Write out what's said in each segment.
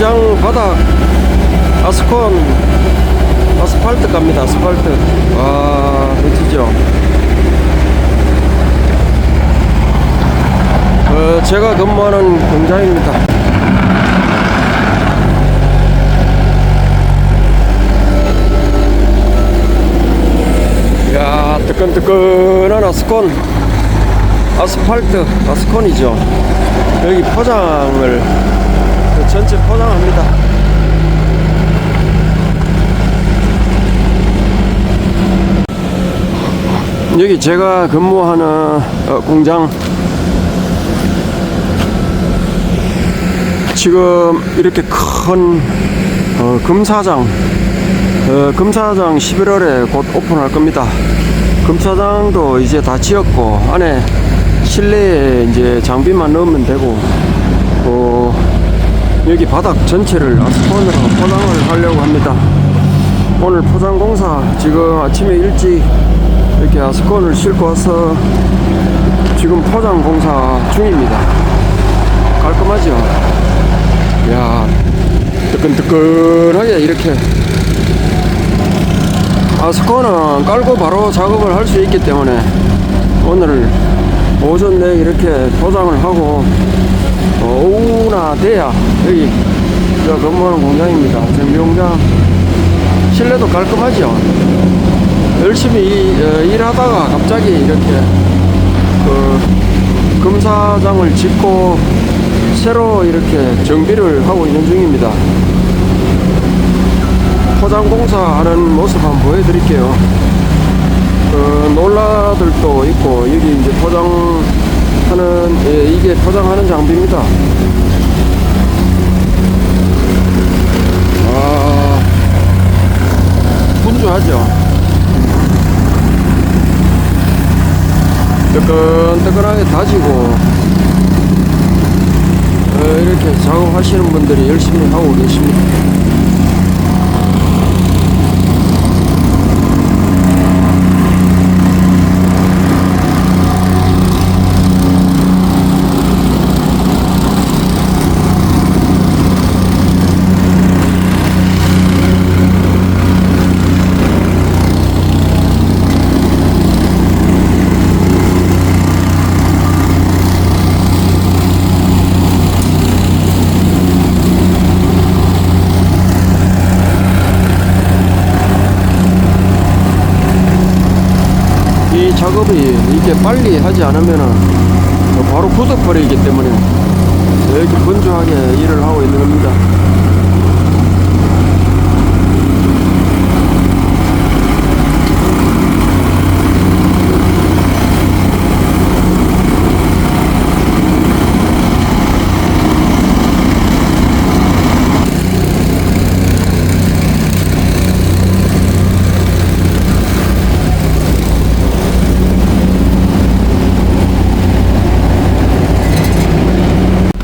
공장 바닥 아스콘 아스팔트 갑니다 아스팔트. 와 멋지죠? 어, 제가 근무하는 공장입니다. 야 뜨끈뜨끈한 아스콘. 아스팔트 아스콘이죠. 여기 포장을 그 전체 포장합니다 여기 제가 근무하는 어, 공장 지금 이렇게 큰 어, 금사장 어, 금사장 11월에 곧 오픈할 겁니다. 금사장도 이제 다 지었고 안에 실내에 이제 장비만 넣으면 되고 어, 여기 바닥 전체를 아스콘으로 포장을 하려고 합니다. 오늘 포장 공사 지금 아침에 일찍 이렇게 아스콘을 싣고 와서 지금 포장 공사 중입니다. 깔끔하죠? 야 뜨끈뜨끈하게 이렇게 아스코는 깔고 바로 작업을 할 수 있기 때문에 오늘 오전 내에 이렇게 포장을 하고 어, 오후나 돼야 여기 저 근무하는 공장입니다. 정비 공장 실내도 깔끔하죠. 열심히 일- 어, 일하다가 갑자기 이렇게 그 금사장을 짓고 새로 이렇게 정비를 하고 있는 중입니다. 포장 공사하는 모습 한번 보여드릴게요. 그 놀라들도 있고 여기 이제 포장 하는 예, 이게 포장하는 장비입니다. 아 분주하죠. 뜨끈뜨끈하게 다지고 어, 이렇게 작업하시는 분들이 열심히 하고 계십니다. 이 작업이 이게 빨리 하지 않으면은 바로 굳어버리기 때문에 이렇게 분주하게 일을 하고 있는 겁니다.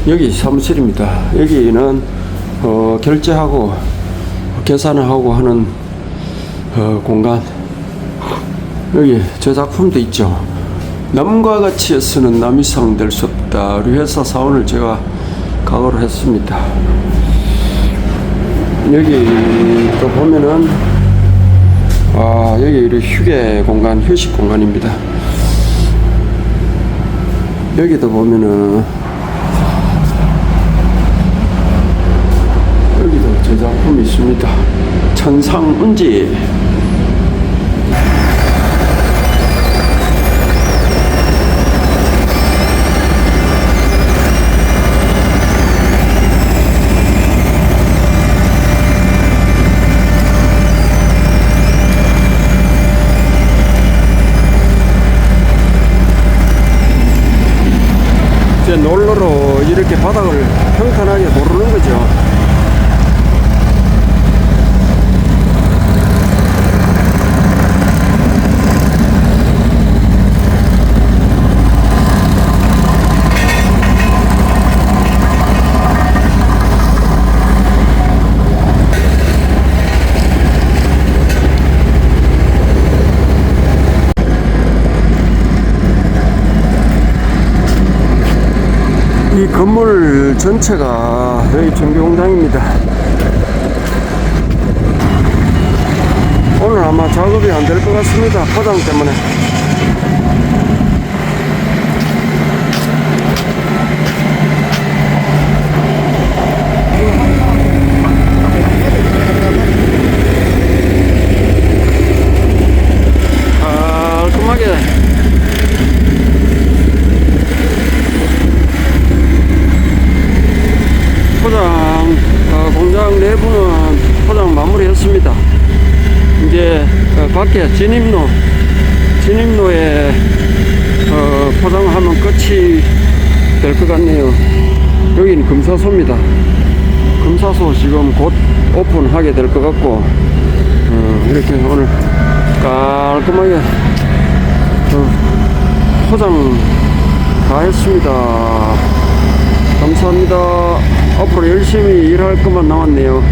여기 사무실입니다. 여기는 어, 결제하고 계산을 하고 하는 어, 공간. 여기 제 작품도 있죠. 남과 같이 쓰는 남이 상 될 수 없다. 우리 회사 사원을 제가 각오를 했습니다. 여기 또 보면은 아 여기 이렇게 휴게 공간, 휴식 공간입니다. 여기도 보면은 여기도 제 작품이 있습니다. 천상운지. 이제 롤러로 이렇게 바닥을 평탄하게 고르는 거죠. 전체가 여기 전기 공장입니다. 오늘 아마 작업이 안 될 것 같습니다. 포장 때문에. 깔끔하게 포장 어, 공장 내부는 포장 마무리했습니다. 이제 진입로 진입로에 어, 포장하면 끝이 될 것 같네요. 여기는 금사소입니다. 금사소 지금 곧 오픈하게 될 것 같고 어, 이렇게 오늘 깔끔하게 어, 포장 다 했습니다. 감사합니다. 앞으로 열심히 일할 것만 남았네요.